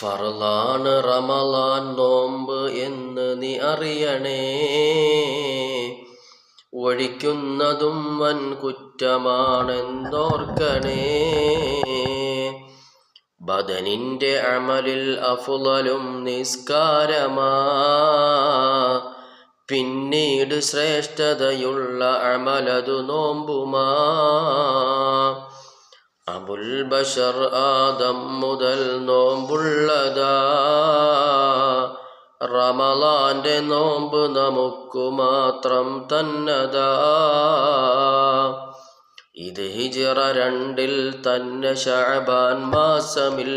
ഫർലാണ് റമലാൻ നോമ്പ് എന്ന് നീ അറിയണേ. ഒഴിക്കുന്നതും വൻ കുറ്റമാണെന്നോർക്കണേ. ബദനിന്റെ അമലിൽ അഫുലലും നിസ്കാരമാ. പിന്നീട് ശ്രേഷ്ഠതയുള്ള അമലതു നോമ്പുമാ. അബുൽ ബഷർ ആദം മുതൽ നോമ്പുള്ളതാ. റമലാന്റെ നോമ്പ് നമുക്കു മാത്രം തന്നതാ. ഇത് ഹിജിറ രണ്ടിൽ തന്നെ ഷഅബാൻ മാസമിൽ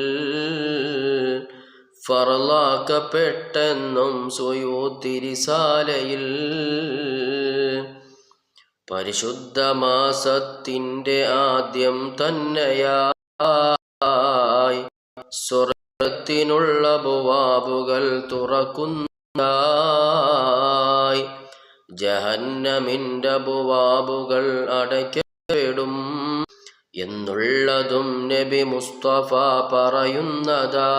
ഫറലാക്കപ്പെട്ടെന്നും സുയൂത്തിരിസാലയിൽ പരിശുദ്ധ മാസത്തിന്റെ ആദ്യം തന്നെയായി. സ്വർഗത്തിനുള്ള ബുവാബുകൾ തുറക്കുന്നതായി. ജഹന്നമിന്റെ ബുവാബുകൾ അടയ്ക്കപ്പെടും എന്നുള്ളതും നബി മുസ്തഫ പറയുന്നതാ.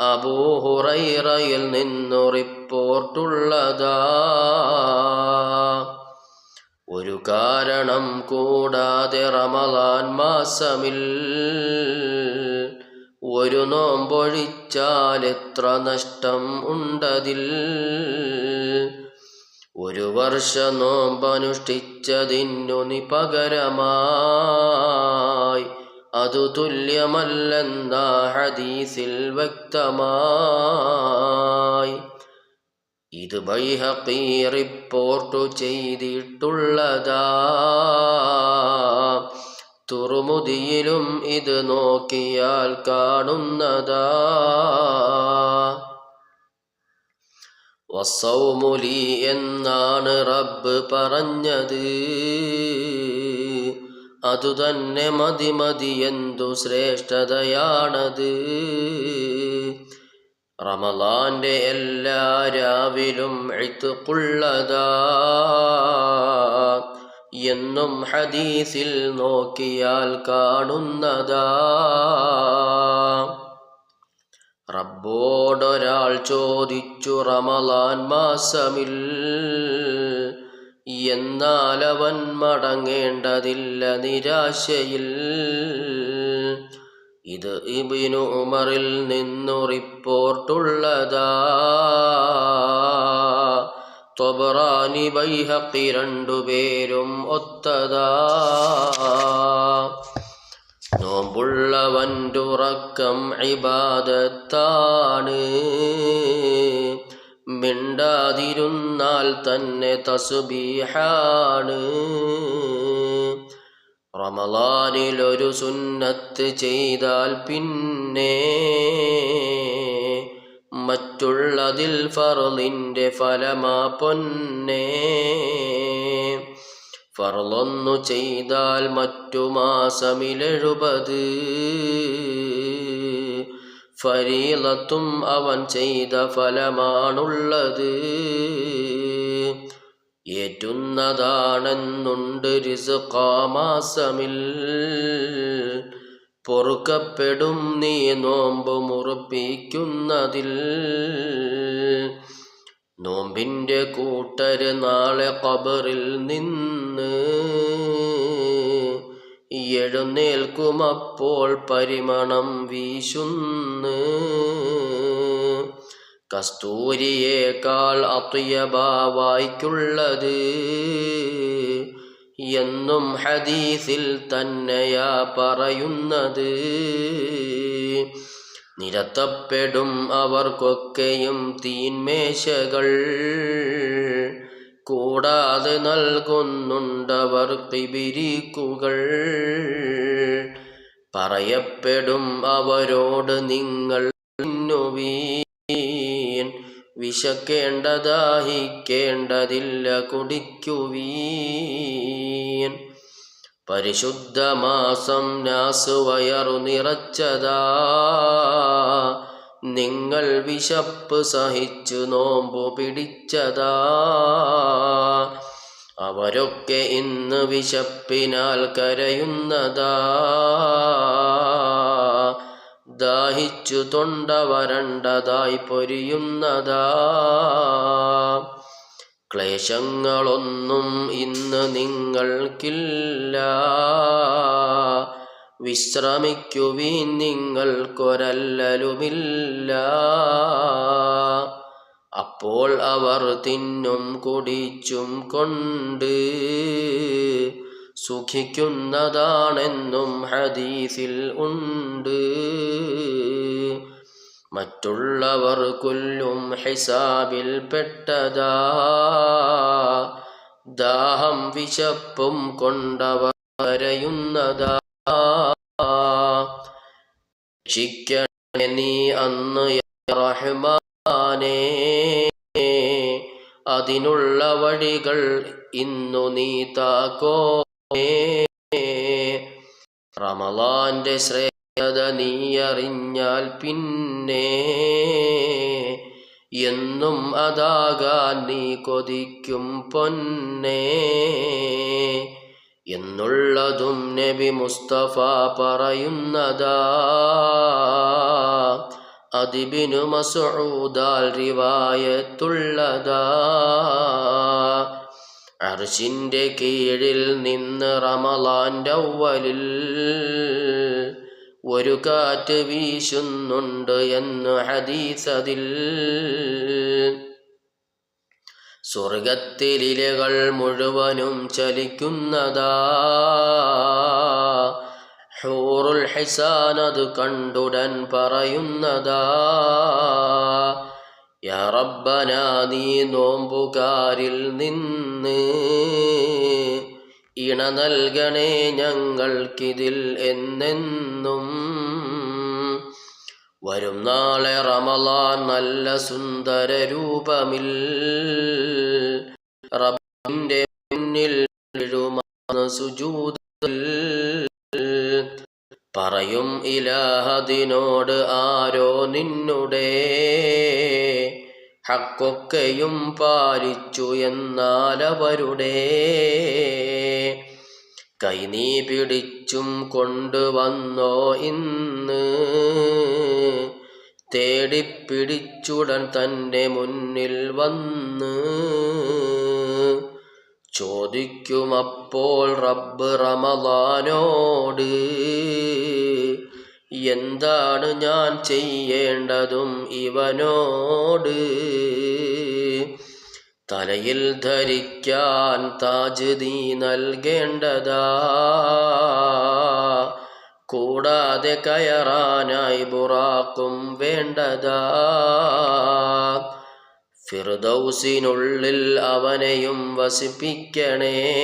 അബൂഹുറൈറയിൽ നിന്നു റിപ്പോർട്ടുള്ളതാ ഒരു കാരണം കൂടാതെ റമലാൻ മാസമിൽ ഒരു നോമ്പൊഴിച്ചാൽ എത്ര നഷ്ടം ഉണ്ടതിൽ. ഒരു വർഷ നോമ്പനുഷ്ഠിച്ചതിനു നി പകരമായി അതു തുല്യമല്ലെന്ന ഹദീസിൽ വ്യക്തമായി. ഇത് ബൈഹഖി റിപ്പോർട്ടു ചെയ്തിട്ടുള്ളതാ. തുറുമുതിയിലും ഇത് നോക്കിയാൽ കാണുന്നതാ. വസൗമുലി എന്നാണ് റബ്ബ് പറഞ്ഞത്. അതുതന്നെ മതി മതി എന്തു ശ്രേഷ്ഠതയാണത്. റമലാന്റെ എല്ലാ രാവിലും എഴുത്തുള്ളതാ. എന്നും ഹദീസിൽ നോക്കിയാൽ കാണുന്നതാ. റബ്ബോടൊരാൾ ചോദിച്ചു റമലാൻ മാസമിൽ. എന്നാൽ അവൻ മടങ്ങേണ്ടതില്ല നിരാശയിൽ. ഇത് ഇബിനു ഉമറിൽ നിന്നു റിപ്പോർട്ടുള്ളതാ തൊബറാനി ബൈഹക്കി രണ്ടുപേരും ഒത്തതാ. നോമ്പുള്ളവന്റുറക്കം ഇബാദത്താണ്. മിണ്ടാതിരുന്നാൽ തന്നെ തസുബീഹാണ്. റമലാനിൽ ഒരു സുന്നത്ത് ചെയ്താൽ പിന്നെ മറ്റുള്ളതിൽ ഫറലിന്റെ ഫലമാ പൊന്നേ. ഫറലൊന്നു ചെയ്താൽ മറ്റു മാസമിലെഴുപത്. ഫരീലത്തും അവൻ ചെയ്ത ഫലമാണുള്ളത്. ഏറ്റുന്നതാണെന്നുണ്ട് രിസുഖാമാസമിൽ പൊറുക്കപ്പെടും നീ നോമ്പ് മുറിപ്പിക്കുന്നതിൽ. നോമ്പിന്റെ കൂട്ടര് നാളെ കബറിൽ നിന്ന് എഴുന്നേൽക്കുമപ്പോൾ പരിമണം വീശുന്ന്. കസ്തൂരിയേക്കാൾ അത്യഭാവായിക്കുള്ളത് എന്നും ഹദീസിൽ തന്നെയാ പറയുന്നത്. നിരത്തപ്പെടും അവർക്കൊക്കെയും തീന്മേശകൾ. കൂടാതെ നൽകുന്നുണ്ടവർ പിബിരിക്കുകൾ പറയപ്പെടും അവരോട് നിങ്ങൾ തിന്നുവീൻ. വിശക്കേണ്ടതാഹിക്കേണ്ടതില്ല കുടിക്കുവീൻ. പരിശുദ്ധമാസം മാസം നാസ് നിറച്ചതാ. നിങ്ങൾ വിശപ്പ് സഹിച്ചു നോമ്പു പിടിച്ചതാ. അവരൊക്കെ ഇന്ന് വിശപ്പിനാൽ കരയുന്നതാ. ദാഹിച്ചു തൊണ്ട വരണ്ടതായി പൊരിയുന്നതാ. ക്ലേശങ്ങളൊന്നും ഇന്ന് നിങ്ങൾക്കില്ല. വിശ്രമിക്കുവീൻ നിങ്ങൾക്കൊരല്ലലുമില്ല അപ്പോൾ അവർ തിന്നും കുടിച്ചും കൊണ്ട് സുഖിക്കുന്നതാണെന്നും ഹദീസിൽ ഉണ്ട്. മറ്റുള്ളവർ കൊല്ലും ഹിസാബിൽ പെട്ടതാ. ദാഹം വിശപ്പും കൊണ്ടവർ കരയുന്നതാ. ശിക്കണേ നീ അന്ന് റഹ്മാനേ. അതിനുള്ള വഴികൾ ഇന്നു നീ താക്കോനേ റമലാന്റെ ശ്രേയത നീ അറിഞ്ഞാൽ പിന്നെ എന്നും അതാകാൻ നീ കൊതിക്കും പൊന്നേ. എന്നുള്ളതും നബി മുസ്തഫ പറയുന്നതാ. അതിബിനു മസൂദാൽ റിവായത്തുള്ളതാ. അർഷിന്റെ കീഴിൽ നിന്ന് റമലാന്റെ ഒവ്വലിൽ ഒരു കാറ്റ് വീശുന്നുണ്ട് എന്ന് ഹദീസതിൽ സ്വർഗത്തിലിലകൾ മുഴുവനും ചലിക്കുന്നതാ. ഹൂറുൽ ഹിസാനത് കണ്ടുടൻ പറയുന്നതാ. യാ റബ്ബന നീ നോമ്പുകാരിൽ നിന്ന് ഇണ നൽകണേ ഞങ്ങൾക്കിതിൽ എന്നെന്നും. വരും നാളെ റമലാൻ നല്ല സുന്ദര രൂപമിൽ. റബ്ബിന്റെ മുന്നിൽ പറയും ഇലാഹദിനോട് ആരോ നിന്നുടെ. ഹക്കൊക്കെയും പാലിച്ചു എന്നാലവരുടെ. കൈനീ പിടിച്ചും കൊണ്ടുവന്നോ ഇന്ന്. തേടിപ്പിടിച്ചുടൻ തന്നെ മുന്നിൽ വന്ന് ചോദിക്കുമപ്പോൾ റബ്ബ് റമദാനോട് എന്താണ് ഞാൻ ചെയ്യേണ്ടതും ഇവനോട്? തലയിൽ ധരിക്കാൻ താജ് നീ നൽകേണ്ടതാ? കൂടാതെ കയറാനായി ബുറാക്കും വേണ്ടതാ. ഫിർദൗസിനുള്ളിൽ അവനെയും വസിപ്പിക്കണേ.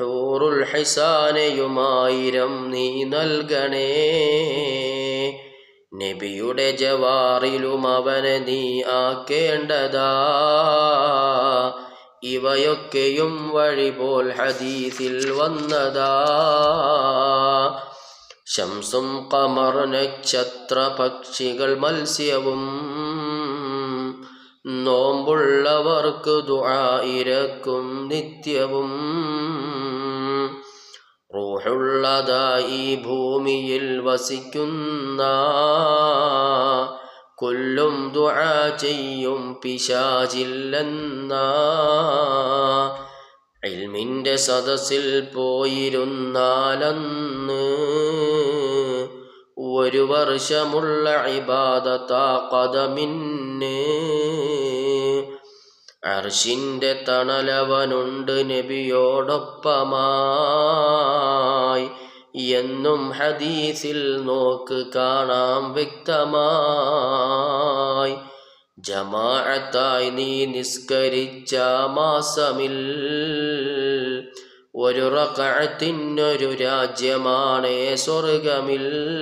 ഹൂറുൽ ഹിസാനയുമായിരം നീ നൽകണേ. നബിയുടെ ജവാറിലും അവനെ നീ ആക്കേണ്ടതാ. ഇവയൊക്കെയും വഴി പോൽ ഹദീസിൽ വന്നതാ. ശംസും കമർ നക്ഷത്ര പക്ഷികൾ മത്സ്യവും. നോമ്പുള്ളവർക്ക് ദുആയിരക്കും നിത്യവും. റൂഹുള്ളതായി ഭൂമിയിൽ വസിക്കുന്ന കൊല്ലും ദുആ ചെയ്യും പിശാചില്ലെന്ന. ഇൽമിന്റെ സദസ്സിൽ പോയിരുന്നാലന്ന് ഒരു വർഷമുള്ള ഇബാദത്താ കഥമിന്ന് അർഷിന്റെ തണലവനുണ്ട് നബിയോടൊപ്പമായി. എന്നും ഹദീസിൽ നോക്ക് കാണാം വ്യക്തമായി. ജമാഅത്തായി നീ നിസ്കരിച്ച മാസമിൽ ഒരു റക്കഴത്തിനൊരു രാജ്യമാണേ സ്വർഗമിൽ.